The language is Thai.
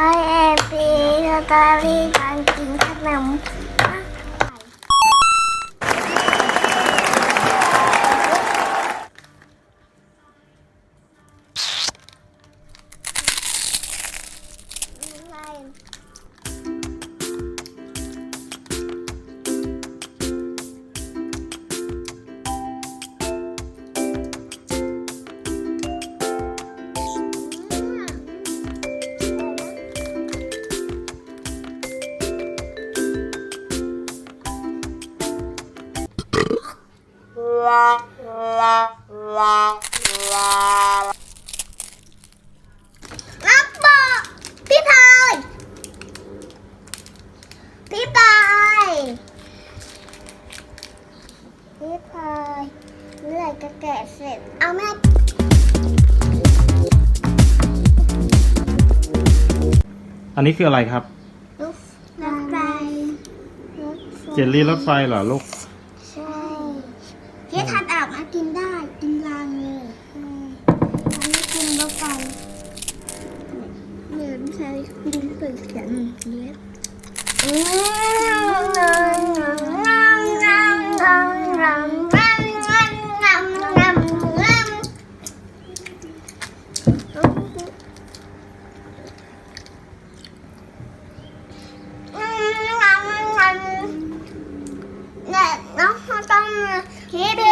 ให้แอฟปีสตอรี่การกินขนม รับบอกพี่พลอยพี่พลอยพี่พลอยเมื่อไหร่จะแกะเสร็จ เอาแม่อันนี้คืออะไรครับ รถรถไฟรถไฟ เจลลี่รถไฟเหรอลูก 링크 있지 않니? Get it.